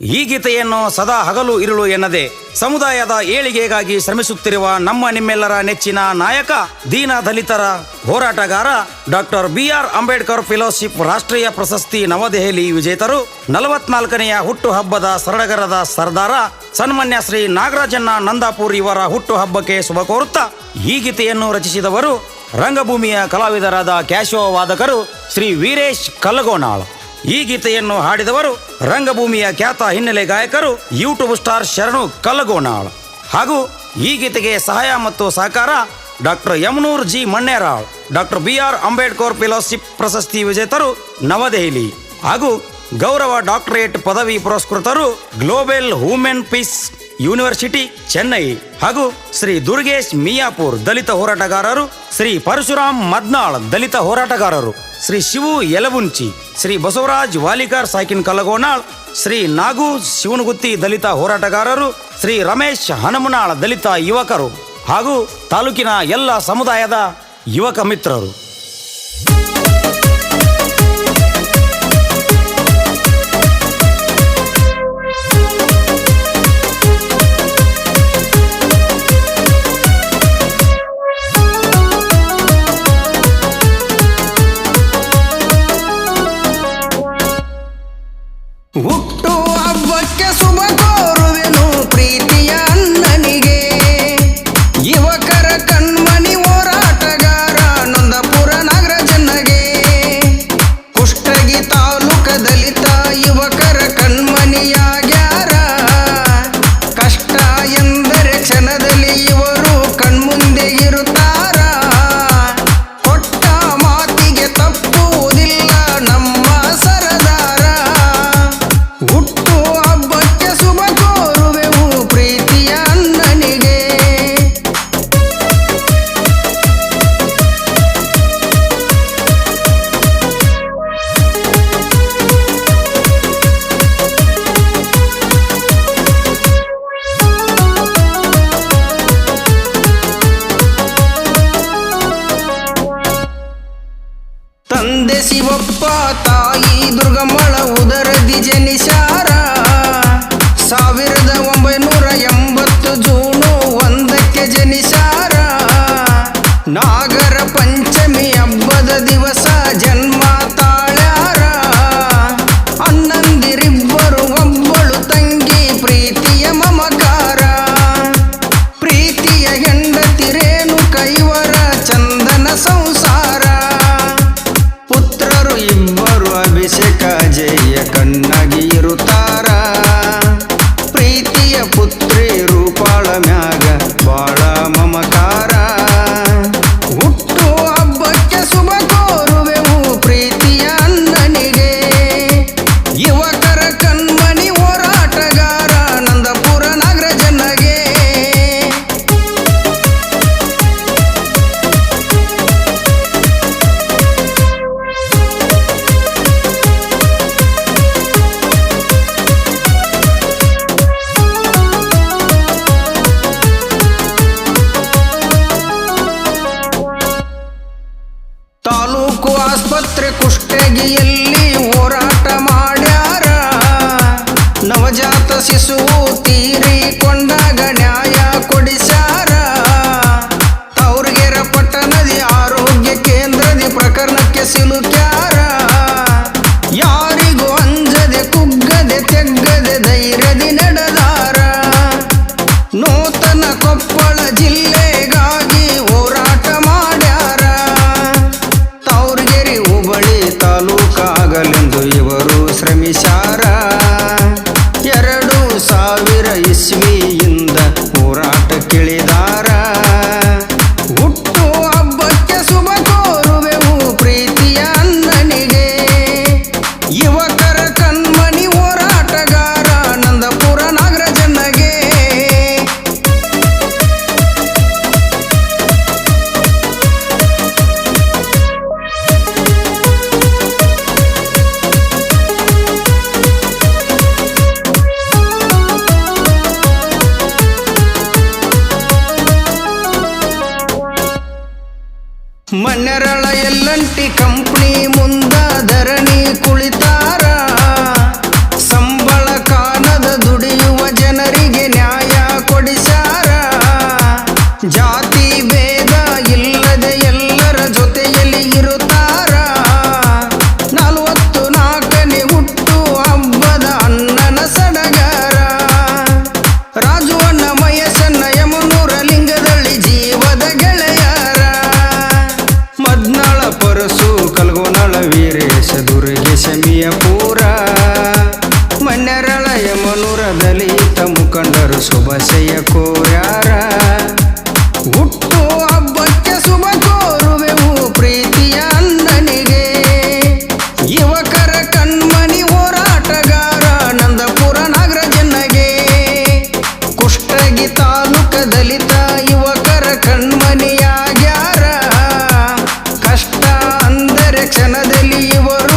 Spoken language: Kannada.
ಈ ಗೀತೆಯನ್ನು ಸದಾ ಹಗಲು ಇರುಳು ಎನ್ನದೆ ಸಮುದಾಯದ ಏಳಿಗೆಗಾಗಿ ಶ್ರಮಿಸುತ್ತಿರುವ ನಮ್ಮ ನಿಮ್ಮೆಲ್ಲರ ನೆಚ್ಚಿನ ನಾಯಕ, ದೀನ ದಲಿತರ ಹೋರಾಟಗಾರ doctor B R Ambedkar fellowship ರಾಷ್ಟ್ರೀಯ ಪ್ರಶಸ್ತಿ ನವದೆಹಲಿ ವಿಜೇತರು, ನಲವತ್ನಾಲ್ಕನೆಯ ಹುಟ್ಟುಹಬ್ಬದ ಸರಡಗರದ ಸರ್ದಾರ ಸನ್ಮಾನ್ಯ ಶ್ರೀ ನಾಗರಾಜಣ್ಣ ನಂದಾಪುರ್ ಇವರ ಹುಟ್ಟುಹಬ್ಬಕ್ಕೆ ಶುಭ ಕೋರುತ್ತಾ ಈ ಗೀತೆಯನ್ನು ರಚಿಸಿದವರು ರಂಗಭೂಮಿಯ ಕಲಾವಿದರಾದ ಕ್ಯಾಶೋ ವಾದಕರು ಶ್ರೀ ವೀರೇಶ್ ಕಲ್ಲಗೋನಾಳ್. ಈ ಗೀತೆಯನ್ನು ಹಾಡಿದವರು ರಂಗಭೂಮಿಯ ಖ್ಯಾತ ಹಿನ್ನೆಲೆ ಗಾಯಕರು ಯೂಟ್ಯೂಬ್ ಸ್ಟಾರ್ ಶರಣು ಕಲ್ಲಗೋನಾಳ್. ಹಾಗೂ ಈ ಗೀತೆಗೆ ಸಹಾಯ ಮತ್ತು ಸಹಕಾರ doctor Yamanur G Mannerao, doctor B R Ambedkar fellowship ಪ್ರಶಸ್ತಿ ವಿಜೇತರು ನವದೆಹಲಿ. ಹಾಗೂ ಗೌರವ ಡಾಕ್ಟರೇಟ್ ಪದವಿ ಪುರಸ್ಕೃತರು global human peace university Chennai. ಹಾಗೂ ಶ್ರೀ ದುರ್ಗೇಶ್ ಮಿಯಾಪುರ್ ದಲಿತ ಹೋರಾಟಗಾರರು, ಶ್ರೀ ಪರಶುರಾಮ್ ಮದ್ನಾಳ್ ದಲಿತ ಹೋರಾಟಗಾರರು. ಶ್ರೀ ಶಿವು ಯಲಬುಂಚಿ, ಶ್ರೀ ಬಸವರಾಜ್ ವಾಲಿಕಾರ್ ಸಾಕಿನ್ ಕಲಗೋನಾಳ್ ಶ್ರೀ ನಾಗು ಶಿವನಗುತ್ತಿ ದಲಿತ ಹೋರಾಟಗಾರರು, ಶ್ರೀ ರಮೇಶ್ ಹನುಮನಾಳ ದಲಿತ ಯುವಕರು ಹಾಗೂ ತಾಲೂಕಿನ ಎಲ್ಲ ಸಮುದಾಯದ ಯುವಕ ಮಿತ್ರರು. ತಂದೆ ಶಿವಪ್ಪ ತಾಯಿ ದುರ್ಗಮ್ಮಳ ಉದರ ಜನಿಸಾರ ಸಾವಿರದ ಒಂಬೈನೂರ ಎಂಬತ್ತು ಜೂನು ಒಂದಕ್ಕೆ ಜನಿಸಾರ. ನಾಗರ ನವಜಾತ ಶಿಶು ತೀರಿಕೊಂಡಾಗ ಮನ್ನೆರಳ ಎಲ್ಲಂಟಿ ಕಂಪ್ನಿ ಶುಭಶಯ ಕೋರ್ಯಾರ ಹುಟ್ಟು ಹಬ್ಬಕ್ಕೆ ಶುಭ ಕೋರುವೆವು ಪ್ರೀತಿಯ ಅಂದನಿಗೆ. ಯುವಕರ ಕಣ್ಮನಿ ಹೋರಾಟಗಾರ ನಂದಪುರ ನಗರ ಜನಗೆ ಕುಷ್ಟಗಿ ತಾಲೂಕ ದಲಿತ ಯುವಕರ ಕಣ್ಮನಿಯಾಗ್ಯಾರ. ಕಷ್ಟ ಅಂದರೆ ಕ್ಷಣದಲ್ಲಿ ಇವರು